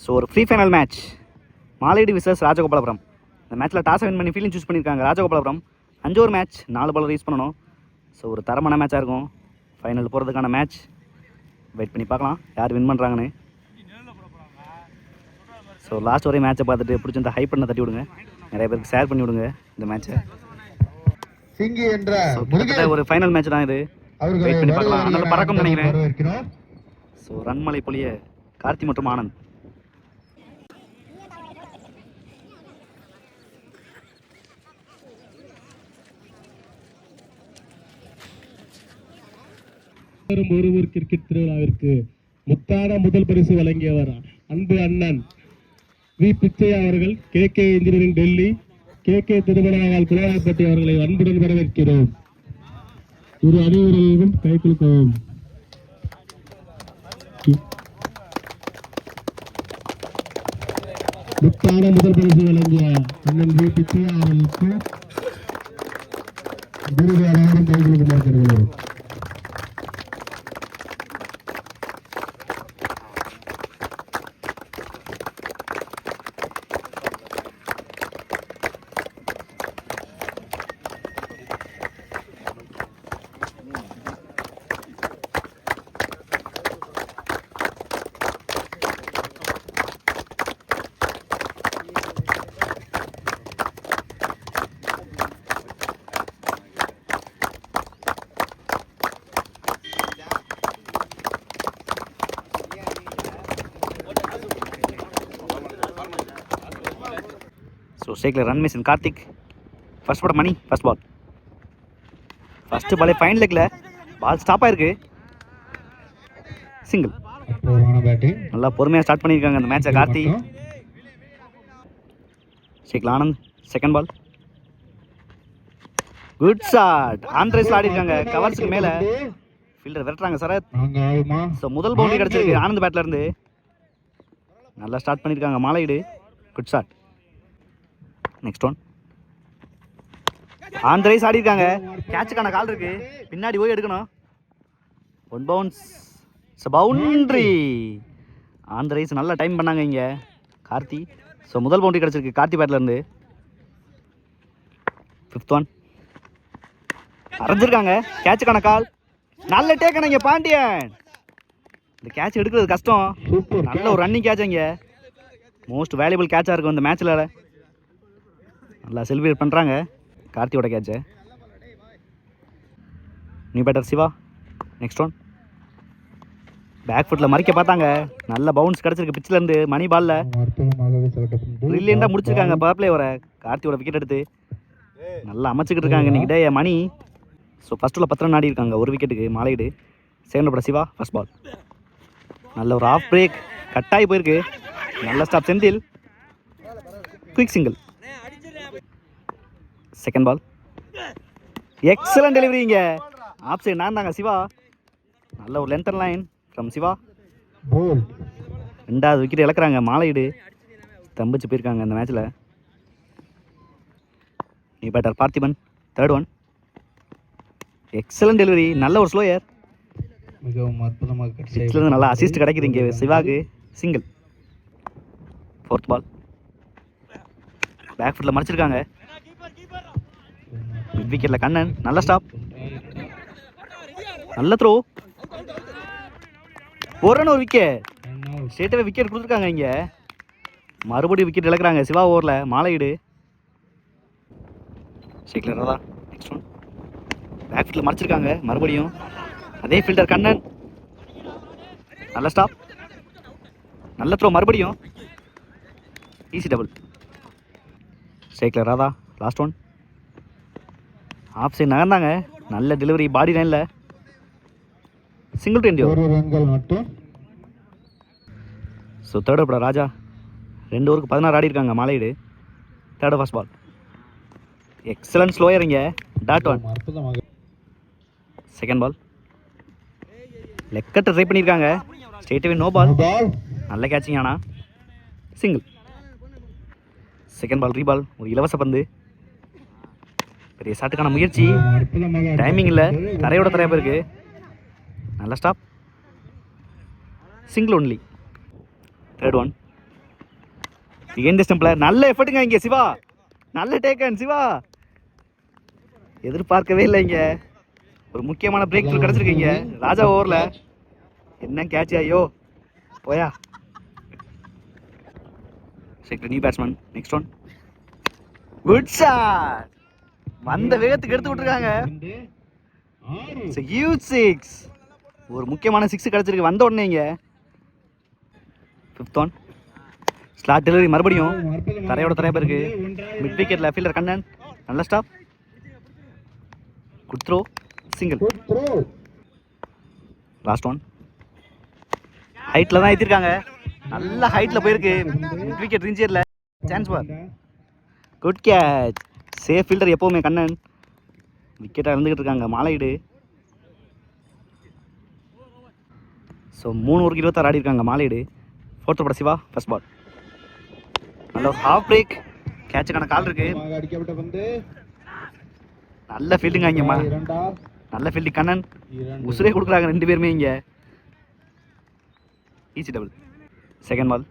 So ஒரு free final match Malaiyidu versus Rajagopalapuram. இந்த மேட்ச்சில் டாஸ் வின் பண்ணி ஃபீலிங் சூஸ் பண்ணியிருக்காங்க ராஜகோபாலபுரம். அஞ்சு ஒரு மேட்ச் நாலு பால் யூஸ் பண்ணணும். ஸோ ஒரு தரமான மேட்சாக இருக்கும். ஃபைனல் போகிறதுக்கான மேட்ச் வெயிட் பண்ணி பார்க்கலாம். யார் வின் பண்ணுறாங்கன்னு ஸோ லாஸ்ட் வரையும் மேட்சை பார்த்துட்டு பிடிச்சிருந்தா ஹைப் பண்ண தட்டி விடுங்க. நிறைய பேருக்கு ஷேர் பண்ணி விடுங்க இந்த மேட்ச்சை சிங்கி என்ற கிட்டத்தட்ட ஒரு ஃபைனல் மேட்ச் தான் இது. வெயிட் பண்ணி பார்க்கலாம். அதனால பறக்கும் நினைக்கிறேன். ஸோ ரன்மலை பொழிய கார்த்தி மற்றும் ஆனந்த். வரும் ஒருவர் கிரிக்கெட் திருவிழாவிற்கு முத்தான முதல் பரிசு வழங்கியவர் அன்பு அண்ணன் வி. பிச்சையா அவர்கள் K K engineering Delhi K K திருமணாவால் குலாரப்பட்டி அவர்களை அன்புடன் வரவேற்கிறோம். இரு அனைவரையும் கை குலுக்கவும். முத்தான முதல் பரிசு வழங்கிய அண்ணன் வி. பிச்சையா அவர்களுக்கு விருது அனைவரும் கை குலுக்குமாறு ஸோ ஸ்டேக்கில் run mission Karthik first ball மணி ஃபர்ஸ்ட் பால் ஃபர்ஸ்ட் பாலே ஃபைன் லெக்கில் பால் ஸ்டாப் ஆயிருக்கு. சிங்கிள் நல்லா பொறுமையாக ஸ்டார்ட் பண்ணியிருக்காங்க அந்த மேட்சை Karthi. ஷேக்கில் Anand second ball good shot ஆந்திரேஸில் ஆடி இருக்காங்க கவர்ஸுக்கு மேலே. ஃபீல்டர் விரட்டுறாங்க சரத். ஸோ முதல் பவுண்டரி கிடச்சிருக்கு. ஆனந்த் பேட்ல இருந்து. நல்லா ஸ்டார்ட் பண்ணியிருக்காங்க Malaiyidu. Good shot next one on the rise ஆடி இருக்காங்க கேட்சுக்கான கால் இருக்கு. பின்னாடி போய் எடுக்கணும். ஒன் பவுன்ஸ் பவுண்ட்ரி ஆந்திரைஸ் நல்லா டைம் பண்ணாங்க இங்கே. கார்த்தி. ஸோ முதல் பவுண்டரி கிடச்சிருக்கு. கார்த்தி பேட்ல இருந்து. ஃபிஃப்த் ஒன் அரைஞ்சிருக்காங்க கேட்சுக்கான கால் நல்ல டேக்கணுங்க பாண்டியன். இந்த கேட்ச் எடுக்கிறது கஷ்டம். நல்ல ஒரு ரன்னிங் கேட்ச் இங்கே மோஸ்ட் வேல்யூபிள் கேட்சாக இருக்கும் இந்த மேட்ச்சில் நல்லா செலிப்ரேட் பண்ணுறாங்க கார்த்தியோட கேட்சை new batter Siva. Next one back ஃபுட்டில் மறிக்க பார்த்தாங்க. நல்ல பவுன்ஸ் கிடச்சிருக்கு பிச்சிலேருந்து மணி பாலில் அற்புதமாகவே ப்ரில்லியண்டாக முடிச்சிருக்காங்க பவர் பிளேவரை கார்த்தியோட விக்கெட் எடுத்து. நல்லா அமைச்சிக்கிட்டு இருக்காங்க இன்னைக்கு டே மணி. ஸோ ஃபஸ்ட்டில் பத்து ரன் ஆடி இருக்காங்க ஒரு விக்கெட்டுக்கு மாலையீடு. செகண்ட் பட சிவா ஃபர்ஸ்ட் பால் நல்ல ஒரு ஆஃப் பிரேக் கட்டாகி போயிருக்கு. நல்ல stop Senthil. Quick single second ball excellent delivery இங்கே. ஆஃப் சைடு நான் தாங்க சிவா. நல்ல ஒரு லென்த் லைன் ஃப்ரம் சிவா. ரெண்டாவது விக்கெட் இழக்கிறாங்க மாலையீடு. தம்பிச்சு போயிருக்காங்க இந்த மேட்ச்சில் new batter Parthiban third one excellent delivery நல்ல ஒரு ஸ்லோயர் மிகவும் அற்புதமாக கட் இருந்து நல்லா அசிஸ்ட் கிடைக்குது இங்கே சிவாக்கு. சிங்கிள் ஃபோர்த் பால் பேக் ஃபுட்டில் மறைச்சிருக்காங்க. மிட் விக்கெட்டில் கண்ணன் நல்ல ஸ்டாப் நல்ல த்ரோ ஒரு ரன் ஒரு விக்கெட் ஸ்ட்ரெயிட்டாகவே விக்கெட் கொடுத்துருக்காங்க இங்கே. மறுபடியும் விக்கெட் இழக்கிறாங்க. சிவா ஓவரில் மாலையீடு. சீக்கிரம் தான் நெக்ஸ்ட் ஒன் பேக் ஃபீல்டில் மறைச்சிருக்காங்க. மறுபடியும் அதே ஃபீல்டர் கண்ணன். நல்ல ஸ்டாப் நல்ல த்ரோ மறுபடியும். Easy double cycle Radha last one off side நகர்ந்தாங்க. நல்ல டெலிவரி பாடி லைனில் சிங்கிள் மட்டும். ஸோ தேர்ட் படம் ராஜா. ரெண்டு ஓவருக்கு பதினாறு ஆடி இருக்காங்க மாலையீடு. Third first ball excellent slower இங்கே டாட் ஒன் செகண்ட் பால் லெக்கட்டை ட்ரை பண்ணியிருக்காங்க ஸ்ட்ரெயிட்டவே நோ பால் நல்ல கேட்சிங் ஆனா. சிங்கிள் செகண்ட் பால் ரீபால் ஒரு இலவச பந்து. பெரிய ஷாட்டுக்கான முயற்சி. டைமிங் இல்லை. தரையோட தரையா போயிருக்கு. நல்ல stop single only third one எந்த ஸ்டம்பில் நல்ல எஃபர்ட்டுங்க இங்கே சிவா. நல்ல டேக்கன் சிவா. எதிர்பார்க்கவே இல்லை இங்கே. ஒரு முக்கியமான பிரேக் த்ரூ கிடச்சிருக்கீங்க ராஜா ஓவரில். என்ன கேட்ச் ஐயோ. போயா. Checked new batsman next one good shot வந்த வேகத்துக்கு எடுத்து விட்டுருக்காங்க. ஹியூஜ் சிக்ஸ் ஒரு முக்கியமான சிக்ஸ் கிடச்சிருக்கு. வந்த உடனே இங்கே. ஃபிஃப்த் ஒன் ஸ்லாட் டெலிவரி மறுபடியும். தரையோட தரையா இருக்கு ஒன்றாயிரம். மிட் விக்கெட்டில் ஃபீல்டர் கண்ணன். நல்ல stop good throw single. Last one ஹைட்டில் தான் ஏற்றிருக்காங்க நல்ல ஹைட்டில் போயிருக்கு. மிட் விக்கெட் ரீஞ்சரில் சான்ஸ் பார் குட் கேட்ச் சேஃப் ஃபீல்டர் எப்போவுமே கண்ணன். விக்கெட்டாக இருந்துக்கிட்டு இருக்காங்க. மாலையீடு. ஸோ மூணு ஓவருக்கு இருபத்தாறு ஆடி இருக்காங்க. மாலையீடு. ஃபோர்த்து பட சிவா ஃபர்ஸ்ட் பால் நல்ல ஹாஃப் பிரேக் கேட்சுக்கான கால் இருக்கு. நல்ல ஃபீல்டிங் இங்கேம்மா நல்ல ஃபீல்டிங் கண்ணன். உசுரே கொடுக்குறாங்க ரெண்டு பேருமே இங்கே. Easy double second ball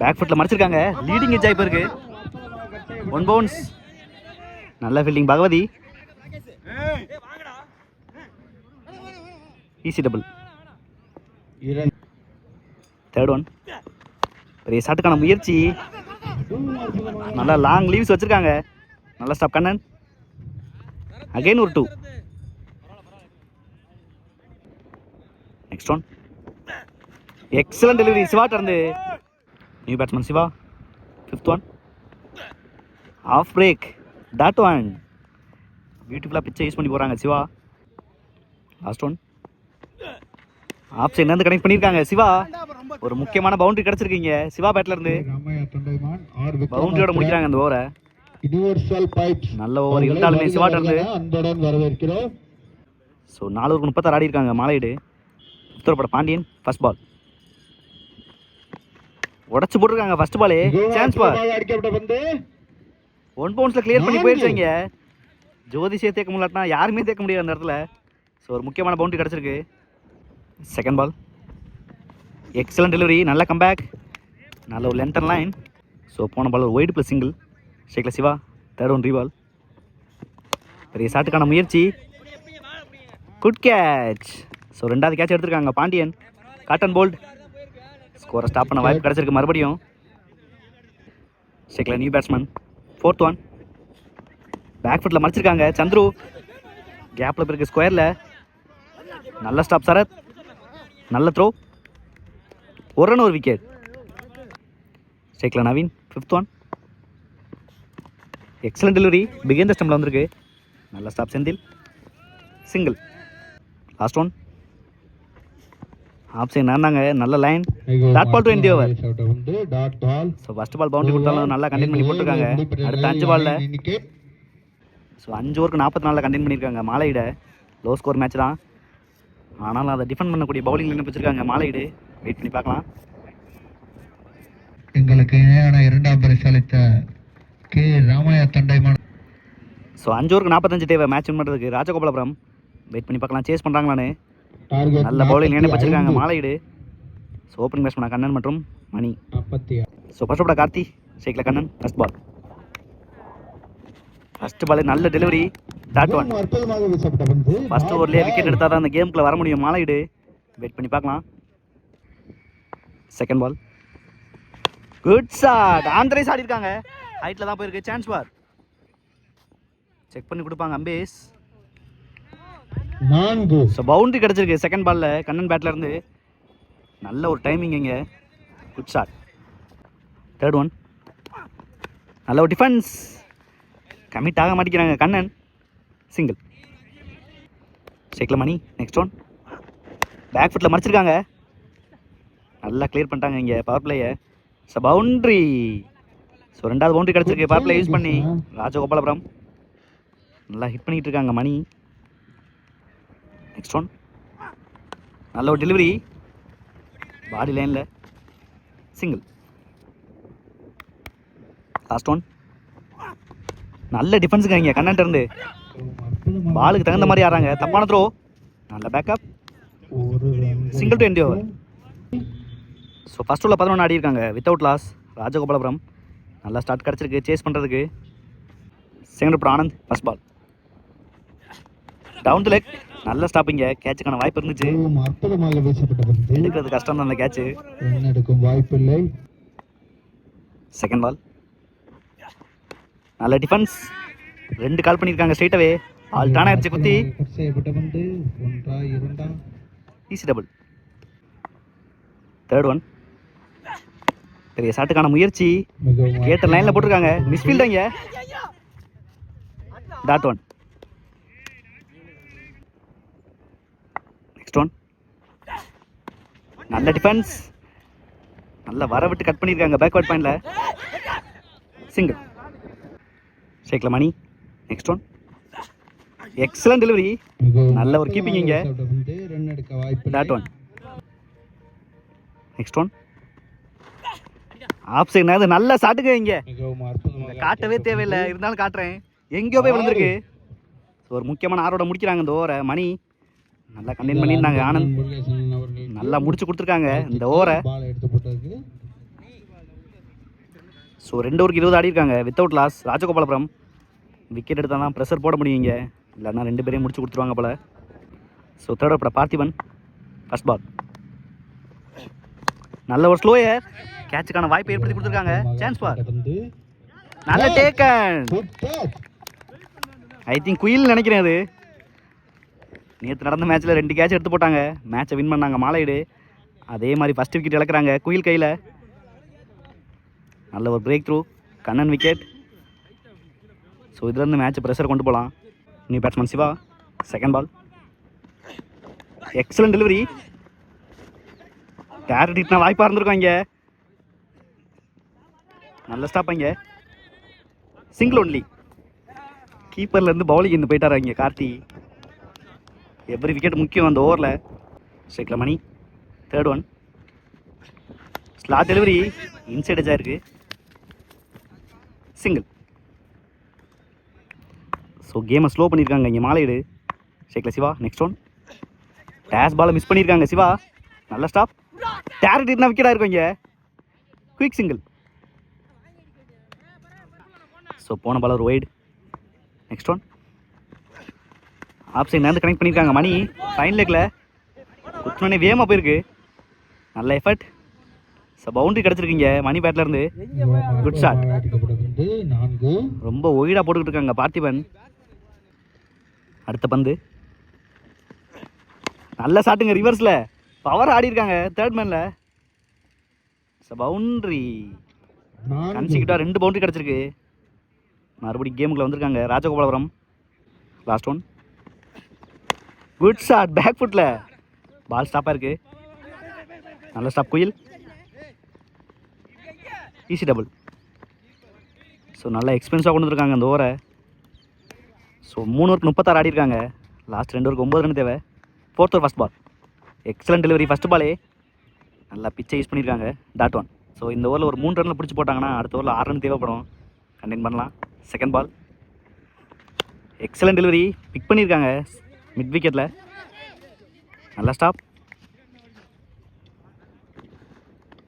back ஃபுட்டில் மறைச்சிருக்காங்க லீடிங் எஜ் ஆகி இருக்கு. ஒன் பவுன்ஸ் நல்ல fielding Bhagavathi. Easy double third one பெரிய ஷாட்டுக்கான முயற்சி. நல்லா லாங் லீவ்ஸ் வச்சுருக்காங்க. நல்ல ஸ்டாப் கண்ணன். அகைன் ஒரு two next one excellent delivery Siva இருந்து. New batsman Siva. Fifth one off break dot one பியூட்டிஃபுல்லாக பிச்சை யூஸ் பண்ணி போகிறாங்க சிவா. லாஸ்ட் ஒன் ஆஃப் சைட்லேருந்து கனெக்ட் பண்ணியிருக்காங்க சிவா. ஒரு முக்கியமான பவுண்டரி கிடச்சிருக்கீங்க சிவா பேட்ல இருந்து. ராமையா தொண்டைமான் ஆர் பவுண்டரியோட முடிக்கிறாங்க அந்த ஓவரை நல்ல ஓவர் இருந்தாலுமே சிவாட்ட இருந்து. வரவேற்கிறோம். ஸோ நாலு ஓவருக்கு முப்பத்தாறு ஆடி இருக்காங்க மாலையீடு. உத்தரப்பட பாண்டியன் ஃபர்ஸ்ட் பால் உடச்சு போட்டிருக்காங்க ஃபர்ஸ்ட் பாலே சான்ஸ் பால் ஒன் பவுன்ஸில் கிளியர் பண்ணி போயிடுச்சாங்க ஜோதிஷே தேக்க முடியலனா யாருமே தேக்க முடியாது அந்த இடத்துல. ஸோ ஒரு முக்கியமான பவுண்டரி கிடச்சிருக்கு. செகண்ட் பால் எக்ஸலன்ட் டெலிவரி நல்ல கம்பேக் நல்ல ஒரு லென்த் லைன் ஸோ போன பால் ஒரு ஒயிட் ப்ளஸ் சிங்கிள் ஷேக்ல சிவா தேர்ட் ஒன் ரீபால் பெரிய ஷாட்டுக்கான முயற்சி. குட் கேட்ச் ஸோ ரெண்டாவது கேட்ச் எடுத்திருக்காங்க பாண்டியன். காட்டன் போல்ட் ஸ்கோரை ஸ்டாப் பண்ண வாய்ப்பு கிடச்சிருக்கு மறுபடியும். ஷேக்ல new batsman fourth one back ஃபுட்டில் மறைச்சிருக்காங்க. சந்துரு. கேப்பில் பிறகு ஸ்கொயரில் நல்ல ஸ்டாப் சரத். நல்ல த்ரோ ஒரு ரன் ஒரு wicket ஷேக்ல Naveen fifth one excellent delivery பிகேந்த ஸ்டம்பில் வந்திருக்கு. நல்ல stop Senthil. Single last one side நடந்தாங்க நல்ல line Dot ball to end over. வந்து dot ball so first ball boundary கொடுத்தாலும் நல்லா கண்டெயின் பண்ணி போட்டிருக்காங்க. அடுத்த அஞ்சு பாலில் ஸோ அஞ்சு ஓவருக்கு நாற்பத்தி நாலில் கண்டெயின் பண்ணியிருக்காங்க மாலையிட. லோ ஸ்கோர் மேட்ச் தான். ஆனாலும் அதை டிஃபெண்ட் பண்ணக்கூடிய பவுலிங் லைன் வச்சிருக்காங்க மாலையிடு. வெயிட் பண்ணி பார்க்கலாம். எங்களுக்கு இணையான இரண்டாம் பரிசு அளித்த கே. ராமையா தொண்டைமான் ஸோ அஞ்சு ஓவருக்கு நாற்பத்தஞ்சு தேவை. மேட்ச் வின் பண்ணுறதுக்கு ராஜகோபாலபுரம். வெயிட் பண்ணி பார்க்கலாம். சேஸ் பண்ணுறாங்களான்னு நல்ல பவுலிங் லைனப் வச்சிருக்காங்க Malaiyidu. So opening batsman Kannan மற்றும் மணி. நாற்பத்தி so first ball Karthi ஷேக்ல Kannan first ball first ball நல்ல டெலிவரி டாட் ஒன் ஃபர்ஸ்ட் ஓவர்லேயே விக்கெட் எடுத்தால் தான் அந்த கேமுக்குள்ள வர முடியும். மாலையிடு. வெயிட் பண்ணி பார்க்கலாம். Second ball good shot on the rise ஆடி இருக்காங்க ஹைட்டில் தான் போயிருக்கு. சான்ஸ் பார் செக் பண்ணி கொடுப்பாங்க அம்பேஸ் நான்கு. ஸோ பவுண்டரி கிடச்சிருக்கு. செகண்ட் பாலில் கண்ணன் பேட்ல இருந்து நல்ல ஒரு டைமிங் இங்கே. குட் ஷாட் தேர்ட் ஒன் நல்ல ஒரு டிஃபென்ஸ் கமிட் ஆக மாட்டேங்கிறாங்க கண்ணன். சிங்கிள் ஷேக்ல மணி நெக்ஸ்ட் ஒன் பேக் ஃபுட்டில் மறைச்சிருக்காங்க. நல்லா கிளியர் பண்ணிட்டாங்க இங்கே பவர் பிளேயை ஸோ பவுண்ட்ரி ஸோ ரெண்டாவது பவுண்டரி கிடச்சிருக்கு. பவர் பிளே யூஸ் பண்ணி. ராஜகோபாலபுரம். நல்லா ஹிட் பண்ணிட்டு இருக்காங்க மணி. நெக்ஸ்ட் ஒன் நல்ல ஒரு டெலிவரி பாடி லைனில் சிங்கிள் லாஸ்ட் ஒன் நல்ல டிஃபென்ஸுங்க இங்கே கண்ணன்ட்டு இருந்து பாலுக்கு தகுந்த மாதிரி ஆறாங்க தப்பான த்ரோ நல்ல backup single to Single to so first உள்ள பதினொன்று ஆடியிருக்காங்க வித்தவுட் லாஸ் ராஜகோபாலபுரம். நல்லா ஸ்டார்ட் கிடச்சிருக்கு. சேஸ் பண்ணுறதுக்கு செகண்ட் அப்புறம் Anand first ball down the leg நல்ல ஸ்டாப்பிங்க கேட்சுக்கான வாய்ப்பு இருந்துச்சு. அற்புதமாக வீசப்பட்ட பந்து எடுக்கிறது கஷ்டம் தான் அந்த கேட்சு எடுக்கும் வாய்ப்பில்லை. செகண்ட் பால் நல்ல டிஃபென்ஸ் ரெண்டு கால் பண்ணியிருக்காங்க ஸ்ட்ரைட்டாவே ஆல் டான் ஆயிடுச்சு குத்தி. ஈஸி டபுள் தேர்ட் ஒன் பெரிய ஷாட்டுக்கான முயற்சி. கேட்ட லைனில் போட்டிருக்காங்க. மிஸ்ஃபீல்ட் இங்க டாட் ஒன் நெக்ஸ்ட் ஒன் நல்ல டிஃபென்ஸ் நல்ல வர விட்டு கட் பண்ணியிருக்காங்க. பேக்வர்ட் பாயிண்டில் single ஷேக்ல Mani. Next one excellent delivery நல்ல ஒரு கீப்பிங் இங்கே. ரன் எடுக்க dot one next one off side அது நல்ல சாட்டுக்கு இங்கே காட்டவே தேவையில்லை. இருந்தாலும் காட்டுறேன். எங்கேயோ போய் விழுந்திருக்கு. ஒரு முக்கியமான ஆரோட முடிக்கிறாங்க இந்த ஓவரை மணி. நல்லா கண்டெயின் பண்ணியிருந்தாங்க ஆனந்த். நல்லா முடிச்சு கொடுத்துருக்காங்க இந்த ஓவரை. ஸோ ரெண்டு ஓவருக்கு இருபது ஆடி இருக்காங்க வித்தவுட் லாஸ் ராஜகோபாலபுரம் விக்கெட் எடுத்தால் தான் ப்ரெஷர் போட முடியும் இங்கே. இல்லைன்னா ரெண்டு பேரையும் முடிச்சு கொடுத்துருவாங்க போல. So third over Parthiban first ball நல்ல ஒரு ஸ்லோயர் கேட்சுக்கான வாய்ப்பை ஏற்படுத்தி கொடுத்துருக்காங்க. சான்ஸ் பார் நல்ல டேக்கன். ஐ திங்க் குயில் நினைக்கிறேன் அது. நேற்று நடந்த மேட்ச்சில் ரெண்டு கேட்ச் எடுத்து போட்டாங்க. மேட்சை வின் பண்ணாங்க மாலையீடு. அதே மாதிரி ஃபஸ்ட் விக்கெட் இழக்கிறாங்க குயில் கையில். நல்ல ஒரு break through Kannan wicket so இதுலேருந்து மேட்ச் ப்ரெஷர் கொண்டு போகலாம் new batsman Siva second ball excellent delivery tarot ஹிட்னா வாய்ப்பாக இருந்திருக்கோம் இங்கே. நல்ல ஸ்டாப் இங்கே. சிங்கிள் ஒன்லி கீப்பர்லேருந்து பவுலிங் இருந்து போயிட்டாரு இங்கே கார்த்தி? எவ்ரி விக்கெட் முக்கியம் அந்த ஓவரில் ஸ்ட்ரைக்கில் Mani third one slot delivery inside எஜாக single so கேமை ஸ்லோ பண்ணியிருக்காங்க இங்கே மாலையீடு. ஷேக்கில் சிவா நெக்ஸ்ட் ஒன் டேஷ் பாலை மிஸ் பண்ணியிருக்காங்க சிவா. நல்ல ஸ்டாப் டேரட் இருந்தால் விக்கெட்டாக இருக்கும் இங்கே. குயிக் சிங்கிள் ஸோ போன பாலர் ஒரு wide next one off side நேர்ந்து கனெக்ட் பண்ணியிருக்காங்க மணி ஃபைன் லெக்கில் குத்துனே வேகமாக போயிருக்கு. நல்ல எஃபர்ட் ஸோ பவுண்டரி கிடச்சிருக்கீங்க மணி பேட்லேருந்து இருந்து. ஷாட் ரொம்ப ஒயிடாக போட்டுக்கிட்டு இருக்காங்க பார்த்திபன். அடுத்த பந்து. நல்ல ஷாட்டுங்க ரிவர்ஸில் பவர் ஆடி இருக்காங்க தேர்ட் மேனில் ஸோ பவுண்ட்ரி நான்கு கன்சிக்கிட்டா ரெண்டு பவுண்ட்ரி கிடச்சிருக்கு. மறுபடியும் கேமுக்குள்ளே வந்திருக்காங்க Rajagopalapuram. Last one good shot back ஃபுட்டில் பால் ஸ்டாப்பாக இருக்கு. நல்ல ஸ்டாப் குயில். ஈஸி டபுள் ஸோ நல்லா எக்ஸ்பென்ஸாக கொண்டு வந்துருக்காங்க அந்த ஓவரை. ஸோ மூணு ஒர்க் முப்பத்தாறு ஆடி இருக்காங்க லாஸ்ட் ரெண்டு ஒர்க் ஒம்பது ரன் தேவை. ஃபோர்த் ஒரு first ball excellent delivery first பாலே நல்லா பிச்சை யூஸ் பண்ணியிருக்காங்க. டாட் ஒன் ஸோ இந்த ஓவரில் ஒரு மூணு ரனில் பிடிச்சி போட்டாங்கன்னா அடுத்த ஓவரில் ஆறு ரன் தேவைப்படும். கண்டெயின் பண்ணலாம். Second ball excellent delivery big பண்ணியிருக்காங்க. மிட் விக்கெட்டில் நல்லா ஸ்டாப்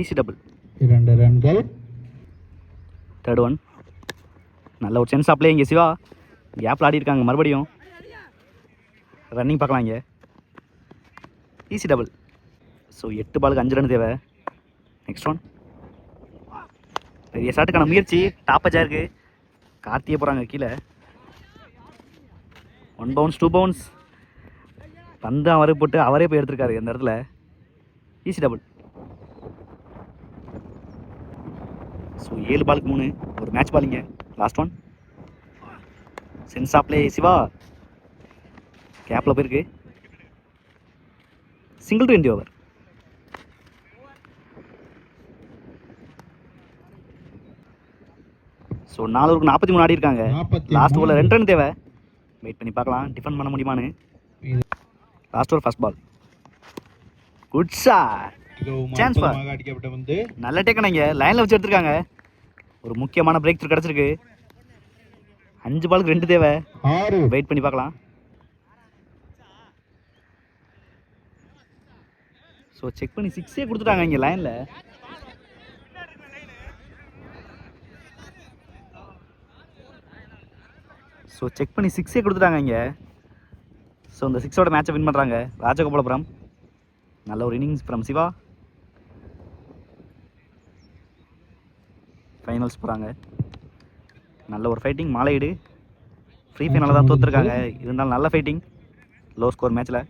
ஈஸி டபுள் இரண்டு ரன்கள். தேர்ட் ஒன் நல்ல ஒரு சென்ஸ் ஆப்லேயே இங்கே சிவா. கேப்பில் ஆடி இருக்காங்க மறுபடியும். ரன்னிங் பார்க்கலாம் இங்கே. ஈஸி டபுள் ஸோ எட்டு பாலுக்கு அஞ்சு ரன் தேவை. நெக்ஸ்ட் ஒன் பெரிய ஷாட்டுக்கான முயற்சி. டாப்பச்சா இருக்கு கார்த்தியே போகிறாங்க கீழே. ஒன் பவுன்ஸ் டூ பவுன்ஸ் பந்து அவரே போட்டு அவரே போய் எடுத்திருக்காரு அந்த இடத்துல. ஈஸி டபுள் ஸோ ஏழு பாலுக்கு மூணு. ஒரு மேட்ச் பாலிங்க லாஸ்ட் ஒன் சென்ஸ் ஆப்லே சிவா. கேப்பில் போயிருக்கு. சிங்கிள் டுவெண்ட்டி ஓவர் ஸோ நாலு நாற்பத்தி மூணு ஆடி இருக்காங்க. லாஸ்ட். ஓவரில் ரெண்டு ரன் தேவை. வெயிட் பண்ணி பார்க்கலாம். டிஃபன் பண்ண முடியுமான்னு. Last over first ball good sir chance பார் நல்ல டேக்கனைங்க லைனில் வச்சு எடுத்துருக்காங்க. ஒரு முக்கியமான பிரேக் த்ரூ கிடச்சிருக்கு. அஞ்சு பாலுக்கு ரெண்டு தேவை. வெயிட் பண்ணி பார்க்கலாம். ஸோ செக் பண்ணி சிக்ஸே கொடுத்துட்டாங்க இங்கே லைனில் ஸோ செக் பண்ணி சிக்ஸே கொடுத்துட்டாங்க இங்கே. ஸோ இந்த சிக்ஸோட மேட்சை வின் பண்ணுறாங்க ராஜகோபாலபுரம். நல்ல ஒரு இன்னிங்ஸ் ஃப்ரம் சிவா. ஃபைனல்ஸ் போகிறாங்க நல்ல ஒரு ஃபைட்டிங் மாலையீடு. ஃப்ரீ ஃபைனலில் தான் தோற்றுருக்காங்க இருந்தாலும் நல்ல ஃபைட்டிங் லோ ஸ்கோர் மேட்ச்சில்